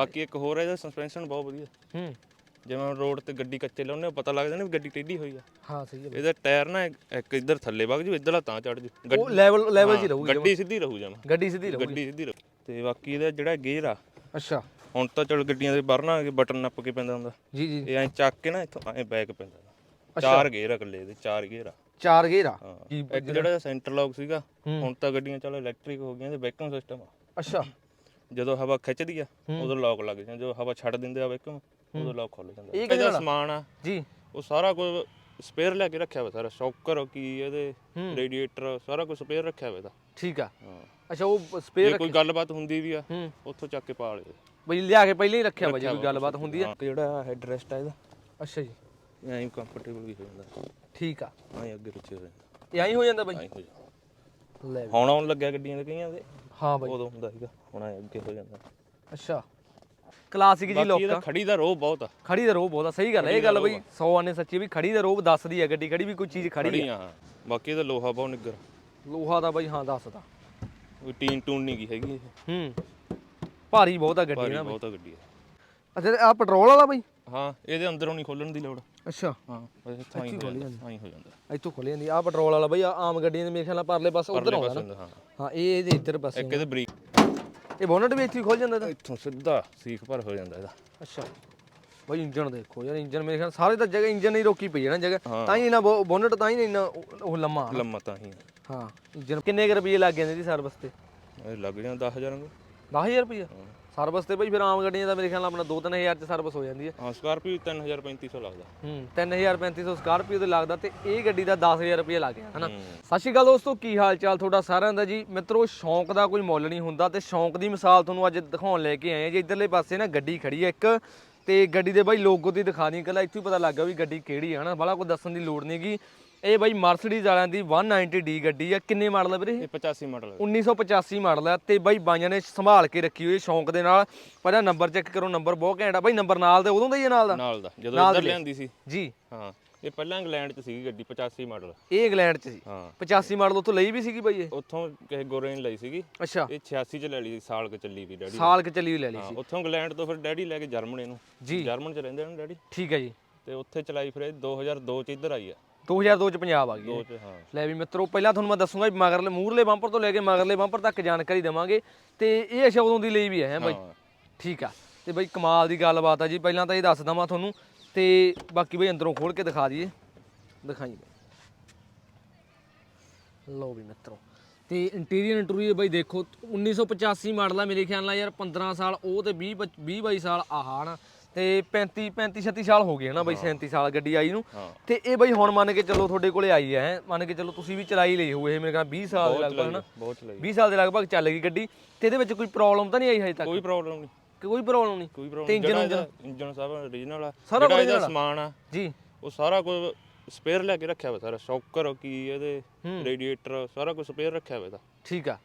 ਬਾਕੀ ਇੱਕ ਹੋਰ ਹੈ ਇਹਦਾ ਸਸਪੈਂਸ਼ਨ ਬਹੁਤ ਵਧੀਆ। ਹੂੰ। ਜਿਵੇਂ ਰੋਡ ਤੇ ਗੱਡੀ ਕੱਚੇ ਲਾਉਂਦੇ ਆ ਪਤਾ ਲੱਗਦਾ ਨਾ ਵੀ ਗੱਡੀ ਟੇਢੀ ਹੋਈ ਆ। ਹਾਂ ਸਹੀ ਹੈ ਇਹਦਾ ਟਾਇਰ ਨਾ ਇੱਕ- ਇੱਕ ਇੱਧਰ ਥੱਲੇ ਵਗ ਜੂ ਇੱਧਰਲਾ ਤਾਂ ਚੜ ਜੂ ਉਹ ਲੈਵਲ ਲੈਵਲ ਹੀ ਰਹੂਗੀ ਗੱਡੀ ਸਿੱਧੀ ਰਹੂ ਜਾਵਾਂ ਗੱਡੀ ਸਿੱਧੀ ਰਹੂਗੀ। ਗੱਡੀ ਸਿੱਧੀ ਰਹੂ। ਤੇ ਬਾਕੀ ਇਹਦਾ ਜਿਹੜਾ ਗੇਅਰ ਆ ਅੱਛਾ। ਹੁਣ ਤਾਂ ਚਲ ਗੱਡੀਆਂ ਦੇ ਬਰਨਾ ਬਟਨ ਨੱਪ ਕੇ ਪੈਂਦਾ ਹੁੰਦਾ। ਜੀ ਜੀ। ਇਹ ਐਂ ਚੱਕ ਕੇ ਨਾ ਇੱਥੋਂ ਐਂ ਬੈਕ ਪੈਂਦਾ। ਚਾਰ ਗੇਅਰ ਆ ਇਕੱਲੇ ਇਹਦੇ ਚਾਰ ਗੇਅਰ ਆ। ਚਾਰ ਗੇਅਰ ਆ? ਹਾਂ। ਇੱਕ ਜਿਹੜਾ ਸੈਂਟਰ ਲੌਕ ਸੀਗਾ। ਹੁਣ ਤਾਂ ਗੱਡੀਆਂ ਚਲੋ ਇਲੈਕਟ੍ਰਿਕ ਹੋ ਗਈਆਂ ਤੇ ਬੈਕਅਪ ਸਿਸਟਮ ਆ। ਅੱਛਾ। ਜਦੋਂ ਹਵਾ ਖਿੱਚਦੀ ਆ ਉਦੋਂ ਲੌਕ ਲੱਗ ਜਾਂਦਾ ਜਦੋਂ ਹਵਾ ਛੱਡ ਦਿੰਦੇ ਆ ਬੈਕਅਪ ਉਦੋਂ ਲੌਕ ਖੁੱਲ ਜਾਂਦਾ। ਇਹ ਨਾਲ? ਸਮਾਨ ਆ। ਜੀ। ਉਹ ਸਾਰਾ ਕੁਝ ਸਪੇਅਰ ਲੈ ਕੇ ਰੱਖਿਆ ਹੋਇਆ ਸਾਰਾ। ਸ਼ੌਕਰ ਕੀ ਇਹਦੇ ਰੇਡੀਏਟਰ ਸਾਰਾ ਕੁਝ ਸਪੇਅਰ ਰੱਖਿਆ ਹੋਇਆ ਇਹਦਾ। ਠੀਕ ਆ। ਅੱਛਾ ਉਹ ਜੇ ਸਪੇਅਰ ਕੋਈ ਗੱਲਬਾਤ ਹੁੰਦੀ ਵੀ ਆ ਉੱਥੋਂ ਚੱਕ ਕੇ ਪਾ ਲਏ ਬਈ ਲਿਆ ਕੇ ਪਹਿਲਾਂ ਹੀ ਰੱਖਿਆ ਵਾ ਜੇ ਕੋਈ ਗੱਲਬਾਤ ਹੁੰਦੀ ਆ। ਹਾਂ, ਜਿਹੜਾ ਹੈਡ ਰੈਸਟ ਆ ਇਹਦਾ? ਅੱਛਾ ਜੀ। ਐਂ ਕੰਫਰਟੇਬਲ ਵੀ ਹੋ ਜਾਂਦਾ। ਠੀਕ ਆ। ਐਂ ਅੱਗੇ ਪਿੱਛੇ ਹੋ ਜਾਂਦਾ। ਇਹ ਐਂ ਹੋ ਜਾਂਦਾ ਬਈ? ਐਂ ਹੋ ਜਾਂਦਾ। ਲੈ। ਹੁਣ ਆਉਣ ਲੱਗਿਆ ਗੱਡੀਆਂ ਦੇ ਕਈਆਂ ਦੇ। ਹਾਂ ਬਈ। ਉਦੋਂ ਹੁੰਦਾ ਸੀਗਾ ਹੁਣ ਐਂ ਅੱਗੇ ਹੋ ਜਾਂਦਾ। ਅੱਛਾ। ਕਲਾਸਿਕ ਜੀ ਬਾਕੀ ਲੋਕ ਇਹਦਾ ਖੜੀ ਦਾ ਰੋਹ ਬਹੁਤ ਆ। ਖੜੀ ਦਾ ਰੋਹ ਬਹੁਤ ਆ ਸਹੀ ਗੱਲ ਹੈ ਇਹ ਗੱਲ ਬਈ 100 ਆਨੇ ਸੱਚੀ ਵੀ ਖੜੀ ਦਾ ਰੋਹ ਦੱਸਦੀ ਹੈ ਗੱਡੀ ਖੜੀ ਵੀ ਕੋਈ ਚੀਜ਼ ਖੜੀ ਖੜੀ ਆ। ਹਾਂ। ਬਾਕੀ ਇਹਦਾ ਲੋਹਾ ਬਹੁਤ ਨਿੱਗਰ ਲੋਹਾ ਦਾ ਬਈ ਹਾਂ ਦੱਸਦਾ ਕੋਈ ਟੀਨ ਟੂਨ ਨਹੀਂ ਗਈ ਹੈਗੀ ਇਹ। ਹੂੰ ਭਾਰੀ ਬਹੁਤ ਆ ਗੱਡੀ ਭਾਰੀ ਨਾ ਬਹੁਤ ਆ ਗੱਡੀ ਇਹ। ਅੱਛਾ ਆ ਪੈਟਰੋਲ ਵਾਲਾ ਬਈ? ਹਾਂ ਇਹਦੇ ਅੰਦਰੋਂ ਨਹੀਂ ਖੋਲਣ ਦੀ ਲੋੜ। ਅੱਛਾ। ਹਾਂ ਬਸ ਇੱਥੋਂ ਹੀ ਹੋ ਜਾਂਦਾ ਆਈ ਹੋ ਜਾਂਦਾ। ਇੱਥੋਂ ਖੁੱਲ ਜਾਂਦੀ ਆ ਪੈਟਰੋਲ ਵਾਲਾ ਬਈ ਆਹ ਆਮ ਗੱਡੀਆਂ ਦੇ ਮੇਰੇ ਖਿਆਲ ਨਾਲ ਪਰਲੇ ਪਾਸੇ ਉਧਰ ਆਉਂਦਾ ਨਾ। ਹੁੰਦਾ, ਹਾਂ। ਹਾਂ ਇਹ ਇਹਦੇ ਇੱਧਰ ਪਾਸੇ ਇੱਕ ਇਹਦੇ ਬਰੀਕ। ਇਹ ਬੋਨਟ ਵੀ ਇੱਥੇ ਹੀ ਖੁੱਲ ਜਾਂਦਾ ਇਹਦਾ? ਇੱਥੋਂ ਸਿੱਧਾ ਸੀਖ ਪਰ ਹੋ ਜਾਂਦਾ ਇਹਦਾ। ਅੱਛਾ। ਬਈ ਇੰਜਨ ਦੇਖੋ ਯਾਰ ਇੰਜਨ ਮੇਰੇ ਖਿਆਲ ਸਾਰੇ ਤਾਂ ਜਗ੍ਹਾ ਇੰਜਨ ਹੀ ਰੋਕੀ ਪਈ ਹੈ ਨਾ ਜਗ੍ਹਾ। ਤਾਂ ਹੀ ਇਹਨਾਂ ਬੋਨਟ ਤਾਂ ਹੀ ਇੰਨਾ ਉਹ ਉਹ ਲੰਮਾ ਆ। ਲੰਮਾ ਤਾਂ ਹੀ ਆ। ਹਾਂ ਇੰਜਨ ਕਿੰਨੇ ਰੁਪਏ ਲੱਗ ਜਾਂਦੇ ਜੀ ਸਰਵਿਸ ਤੇ? ਲੱਗ ਜਾਂਦਾ 10000 ਨੂੰ 10000 ਰੁਪਏ ਸਰਵਿਸ ਤੇ ਬਈ ਫਿਰ ਆਮ ਗੱਡੀਆਂ ਦਾ ਮੇਰੇ ਖਿਆਲ ਨਾਲ ਆਪਣਾ 2-3000 ਚ ਸਰਵਿਸ ਹੋ ਜਾਂਦੀ ਹੈ। ਹਾਂ ਸਕਾਰਪੀਓ 3500 ਲੱਗਦਾ। ਹੂੰ 3350 ਸਕਾਰਪੀਓ ਤੇ ਲੱਗਦਾ ਤੇ ਇਹ ਗੱਡੀ ਦਾ 10000 ਰੁਪਏ ਲੱਗ ਗਿਆ ਹਨਾ। ਸਤਿ ਸ਼੍ਰੀ ਅਕਾਲ ਦੋਸਤੋ ਕੀ ਹਾਲ ਚਾਲ ਤੁਹਾਡਾ ਸਾਰਿਆਂ ਦਾ ਜੀ? ਮਿੱਤਰੋ ਸ਼ੌਂਕ ਦਾ ਕੋਈ ਮੁੱਲ ਨਹੀਂ ਹੁੰਦਾ ਤੇ ਸ਼ੌਂਕ ਦੀ ਮਿਸਾਲ ਤੁਹਾਨੂੰ ਅੱਜ ਦਿਖਾਉਣ ਲੈ ਕੇ ਆਏ ਆ ਜੀ। ਇਧਰਲੇ ਪਾਸੇ ਨਾ ਗੱਡੀ ਖੜੀ ਹੈ ਇੱਕ ਤੇ ਗੱਡੀ ਦੇ ਬਾਈ ਲੋਗੋ ਤੇ ਦਿਖਾ ਨਹੀਂ ਕੱਲਾ ਇੱਥੋਂ ਹੀ ਪਤਾ ਲੱਗ ਗਿਆ ਵੀ ਗੱਡੀ ਕਿਹੜੀ ਹੈ ਹਨਾ? ਬੜਾ ਕੋਈ ਦੱਸਣ ਦੀ ਲੋੜ ਨਹੀਂਗੀ ਇਹ ਬਾਈ ਮਰਸੀਡੀਜ਼ ਵਾਲਿਆਂ ਦੀ 190D ਗੱਡੀ ਆ। ਕਿੰਨੇ ਮਾਡਲ ਹੈ ਵੀਰੇ? ਇਹ? ਇਹ 85 ਮਾਡਲ 1985 ਮਾਡਲ ਹੈ ਤੇ ਬਾਈ ਬਾਈਆਂ ਨੇ ਸੰਭਾਲ ਕੇ ਰੱਖੀ ਹੋਈ ਸ਼ੌਂਕ ਦੇ ਨਾਲ। ਪਹਿਲਾਂ ਨੰਬਰ ਚੈੱਕ ਕਰੋ ਨੰਬਰ ਬਹੁਤ ਘੈਂਟ ਆ। ਬਾਈ ਨੰਬਰ ਨਾਲ ਦੇ ਉਦੋਂ ਦਾ ਹੀ ਨਾਲ ਦਾ? ਨਾਲ ਦਾ ਜਦੋਂ ਇੱਧਰ। ਲਿਆਂਦੀ ਸੀ। ਜੀ। ਹਾਂ ਇਹ ਪਹਿਲਾਂ ਇੰਗਲੈਂਡ 'ਚ ਸੀਗੀ ਗੱਡੀ 85 ਮਾਡਲ ਇਹ ਇੰਗਲੈਂਡ ਚ ਸੀ। ਹਾਂ। 85 ਮਾਡਲ ਉੱਥੋਂ ਲਈ ਵੀ ਸੀਗੀ ਬਾਈ ਇਹ? ਉੱਥੋਂ ਕਿਸੇ ਗੋਰੇ ਨੇ ਲਈ ਸੀਗੀ। ਅੱਛਾ। ਇਹ 86 ਚ ਲੈ ਲਈ ਸਾਲ ਕ ਚੱਲੀ ਵੀ ਡੈਡੀ ਸਾਲ ਕ ਚੱਲੀ ਹੋਈ ਲੈ ਲਈ ਹਾਂ ਸੀ। ਉੱਥੋਂ ਇੰਗਲੈਂਡ ਤੋਂ ਫਿਰ ਡੈਡੀ ਲੈ ਕੇ ਜਰਮਨੀ ਨੂੰ। ਜੀ। ਜਰਮਨ ਚ ਰਹਿੰਦੇ ਨੇ ਡੈਡੀ? ਠੀਕ ਹੈ ਜੀ। ਤੇ ਉੱਥੇ ਚਲਾਈ ਫਿਰ ਇਹ 2002 ਚ ਇੱਧਰ ਆਈ ਆ। 2002 ਚ ਪੰਜਾਬ ਆ ਗਈ ਦੋ ਇਹ। ਚ ਹਾਂ। ਲੈ ਵੀ ਮਿੱਤਰੋ ਪਹਿਲਾਂ ਤੁਹਾਨੂੰ ਮੈਂ ਦੱਸੂਗਾ ਵੀ ਮਗਰਲੇ ਮੂਰਲੇ ਬੰਪਰ ਤੋਂ ਲੈ ਕੇ ਮਗਰਲੇ ਬੰਪਰ ਤੱਕ ਜਾਣਕਾਰੀ ਦੇਵਾਂਗੇ। ਤੇ ਇਹ ਅੱਛਾ ਉਦੋਂ ਦੀ ਲਈ ਵੀ ਹੈ ਬਾਈ? ਹਾਂ। ਠੀਕ ਆ। ਤੇ ਬਾਈ ਕਮਾਲ ਦੀ ਗੱਲਬਾਤ ਆ ਜੀ। ਪਹਿਲਾਂ ਤਾਂ ਇਹ ਦੱਸ ਦਵਾਂ ਤੁਹਾਨੂੰ। ਤੇ ਬਾਕੀ ਬਾਈ ਅੰਦਰੋਂ ਖੋਲ ਕੇ ਦਿਖਾ ਦਈਏ। ਦਿਖਾਈ ਲਓ ਵੀ ਮਿੱਤਰੋ। ਤੇ ਇੰਟੀਰੀਅਰ ਇੰਟਰੀਅਰ ਬਾਈ ਦੇਖੋ 1985 ਮਾਡਲ ਆ ਮੇਰੇ ਖਿਆਲ ਨਾਲ ਯਾਰ 15 ਸਾਲ ਉਹ ਤੇ 20 20 22 ਸਾਲ ਆਹ ਨਾ ਤੇ 35 35 36 ਸਾਲ ਹੋ ਗਏ ਹਨਾ ਬਾਈ 37 ਸਾਲ ਗੱਡੀ ਆਈ ਨੂੰ। ਤੇ ਇਹ ਬਾਈ ਹੁਣ ਮੰਨ ਕੇ ਚੱਲੋ ਤੁਹਾਡੇ ਕੋਲੇ ਆਈ ਹੈ। ਮੰਨ ਕੇ ਚੱਲੋ ਤੁਸੀਂ ਵੀ ਚਲਾਈ ਲਈ ਇਹ ਮੇਰੇ ਖਿਆਲ 20 ਸਾਲ ਦੇ ਲਗਭਗ ਹਨਾ। ਬਹੁਤ ਚਲਾਈ 20 ਸਾਲ ਦੇ ਲਗਭਗ ਚੱਲ ਗਈ ਗੱਡੀ ਤੇ ਇਹਦੇ ਵਿੱਚ ਕੋਈ ਪ੍ਰੋਬਲਮ ਤਾਂ ਨਹੀਂ ਆਈ ਹਜੇ ਤੱਕ? ਕੋਈ ਪ੍ਰੋਬਲਮ ਨਹੀਂ। ਕੋਈ ਪ੍ਰੋਬਲਮ ਨਹੀਂ? ਕੋਈ ਪ੍ਰੋਬਲਮ ਇੰਜਨ ਇੰਜਨ ਸਭ origignal ਆ। ਸਾਰਾ ਜਿਹੜਾ। ਸਮਾਨ ਆ ਜੀ। ਉਹ ਸਾਰਾ ਕੁਝ ਸਪੇਅਰ ਲੈ ਕੇ ਰੱਖਿਆ ਹੋਇਆ ਸਾਰਾ। ਸ਼ੌਕਰ ਕੀ ਇਹਦੇ ਰੇਡੀਏਟਰ ਸਾਰਾ ਕੁਝ ਸਪੇਅਰ ਰੱਖਿਆ ਹੋਇਆ ਠੀਕ ਆ।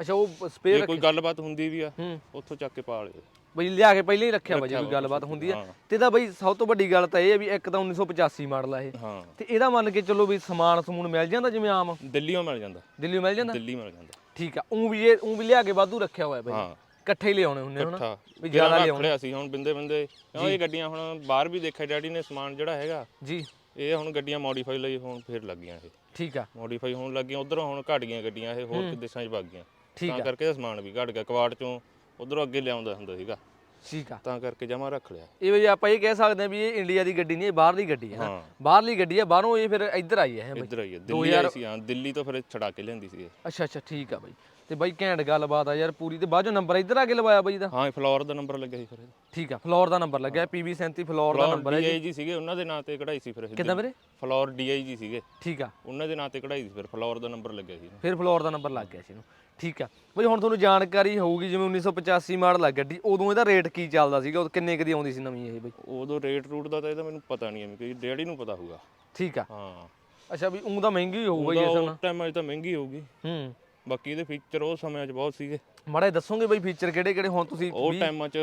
ਅੱਛਾ ਉਹ ਸਪੇਅਰ ਕੋਈ ਗੱਲਬਾਤ ਹੁੰਦੀ ਵੀ ਆ ਉੱਥੋਂ ਚੱਕ ਕੇ ਪਾ ਲਏ ਬਈ ਲਿਆ ਕੇ ਪਹਿਲਾਂ ਹੀ ਰੱਖਿਆ ਵਾ ਜੇ ਕੋਈ ਗੱਲਬਾਤ ਹੁੰਦੀ ਆ। ਹਾਂ। ਤੇ ਇਹਦਾ ਬਈ ਸਭ ਤੋਂ ਵੱਡੀ ਗੱਲ ਤਾਂ ਇਹ ਹੈ ਵੀ ਇੱਕ ਤਾਂ 1985 ਮਾਡਲ ਆ ਇਹ। ਹਾਂ। ਤੇ ਇਹਦਾ ਮੰਨ ਕੇ ਚੱਲੋ ਵੀ ਸਮਾਨ ਸਮੂਨ ਮਿਲ ਜਾਂਦਾ ਜਿਵੇਂ ਆਮ? ਦਿੱਲੀੋਂ ਮਿਲ ਜਾਂਦਾ। ਦਿੱਲੀੋਂ ਮਿਲ ਜਾਂਦਾ? ਦਿੱਲੀ ਮਿਲ ਜਾਂਦਾ। ਠੀਕ ਆ ਉਹ ਵੀ ਇਹ ਉਹ ਵੀ ਲਿਆ ਕੇ ਵਾਧੂ ਰੱਖਿਆ ਹੋਇਆ ਬਈ। ਹਾਂ। ਇਕੱਠੇ ਹੀ ਲਿਆਉਣੇ ਹੁੰਦੇ ਠਾ ਵੀ ਜ਼ਿਆਦਾ ਲਿਆਉਣੇ। ਲਿਆ ਸੀ ਹੁਣ ਬਿੰਦੇ ਬਿੰਦੇ ਇਹ ਗੱਡੀਆਂ ਹੁਣ ਬਾਹਰ ਵੀ ਦੇਖਿਆ ਡੈਡੀ ਨੇ ਸਮਾਨ ਜਿਹੜਾ ਹੈਗਾ। ਜੀ। ਇਹ ਹੁਣ ਗੱਡੀਆਂ ਮੋਡੀਫਾਈ ਲਈ ਹੁਣ ਫੇਰ ਲੱਗੀਆਂ ਇਹ। ਠੀਕ ਆ। ਮੋਡੀਫਾਈ ਹੋਣ ਲੱਗੀਆਂ ਉਧਰੋਂ ਹੁਣ ਘਟ ਗਈਆਂ ਗੱਡੀਆਂ ਇਹ ਹੋਰ ਦੇਸ਼ਾਂ 'ਚ ਵਗ ਗਈਆਂ। ਠੀਕ ਤਾਂ ਕਰਕੇ ਸਮਾਨ ਵੀ ਘਟ ਗਿਆ। ਕਵਾੜ ਚੋਂ ਉਧਰੋਂ ਅੱਗੇ ਲਿਆਉਂਦਾ ਹੁੰਦਾ ਸੀਗਾ। ਠੀਕ ਆ। ਤਾਂ ਕਰਕੇ ਜਮਾ ਰੱਖ ਲਿਆ। ਇਹ ਵੀ ਆਪਾਂ ਇਹ ਕਹਿ ਸਕਦੇ ਹਾਂ ਵੀ ਇਹ ਇੰਡੀਆ ਦੀ ਗੱਡੀ ਨਹੀਂ ਇਹ ਬਾਹਰਲੀ ਗੱਡੀ ਹੈ ਨਾ। ਬਾਹਰਲੀ ਗੱਡੀ ਹੈ ਬਾਹਰੋਂ ਇਹ ਫਿਰ ਇੱਧਰ ਆਈ ਹੈ। ਇੱਧਰ ਆਈ ਹੈ। ਦਿੱਲੀ ਆਈ ਸੀ ਹਾਂ ਦਿੱਲੀ ਤੋਂ ਫਿਰ ਛੜਾ ਕੇ ਲਿਆਂਦੀ ਸੀ ਇਹ। ਅੱਛਾ ਅੱਛਾ ਠੀਕ ਆ ਬਈ। ਤੇ ਬਾਈ ਘੈਂਟ ਗੱਲਬਾਤ ਆ ਯਾਰ ਪੂਰੀ। ਤੇ ਬਾਅਦੋਂ ਨੰਬਰ ਇੱਧਰ ਆ ਕੇ ਲਵਾਇਆ ਬਾਈ ਦਾ? ਹਾਂ ਫਲੋਰ ਦਾ ਨੰਬਰ ਲੱਗਿਆ ਸੀ ਫਿਰ ਠੀਕ ਆ ਫਲੋਰ ਦਾ ਨੰਬਰ ਲੱਗਿਆ। PB37 ਫਲੋਰ ਦਾ ਨੰਬਰ ਹੈ ਡੀਆਈਜੀ ਸੀਗੇ ਉਹਨਾਂ ਦੇ ਨਾਂ ਤੇ ਕਢਾਈ ਸੀ ਫਿਰ। ਕਿੱਦਾਂ ਵੀਰੇ? ਫਲੋਰ ਡੀਆਈਜੀ ਸੀਗੇ। ਠੀਕ ਆ। ਉਹਨਾਂ ਦੇ ਨਾਂ ਤੇ ਕਢਾਈ ਸੀ ਫਿਰ ਫਲੋਰ ਦਾ ਨੰਬਰ ਲੱਗਿਆ ਸੀ ਫਿਰ ਫਲੋਰ ਦਾ ਨੰਬਰ ਲੱਗ ਗਿਆ ਸੀ ਇਹਨੂੰ। ਠੀਕ ਆ। ਬਈ ਹੁਣ ਤੁਹਾਨੂੰ ਜਾਣਕਾਰੀ ਹੋਊਗੀ ਜਿਵੇਂ 1985 ਮਾਡਲ ਆ ਗੱਡੀ ਉਦੋਂ ਇਹਦਾ ਰੇਟ ਕੀ ਚੱਲਦਾ ਸੀਗਾ ਉਦੋਂ ਕਿੰਨੇ ਕਦੀ ਆਉਂਦੀ ਸੀ ਨਵੀਂ ਇਹ ਬਈ? ਉਦੋਂ ਰੇਟ ਰੂਟ ਦਾ ਤਾਂ ਇਹਦਾ ਮੈਨੂੰ ਪਤਾ ਨਹੀਂ ਐਵੇਂ ਕਿ ਡੈਡੀ ਨੂੰ ਪਤਾ ਹੋਊਗਾ। ਠੀਕ ਆ। ਹਾਂ। ਅੱਛਾ ਵੀ ਉਂ ਤਾਂ ਮਹਿੰਗੀ ਹੀ ਹੋਊਗਾ ਜੀ ਇਸ ਉਸ ਟਾਈਮ ਅਜ ਤਾਂ ਮਹਿੰਗੀ ਹੋਊਗੀ। ਹੂੰ। ਬਾਕੀ ਇਹਦੇ ਫੀਚਰ ਉਹ ਸਮਿਆਂ 'ਚ ਬਹੁਤ ਸੀਗੇ। ਮਾੜੇ ਦੱਸੋਗੇ ਬਈ ਫੀਚਰ ਕਿਹੜੇ ਕਿਹੜੇ? ਹੁਣ ਤੁਸੀਂ ਉਹ ਟਾਈਮਾਂ 'ਚ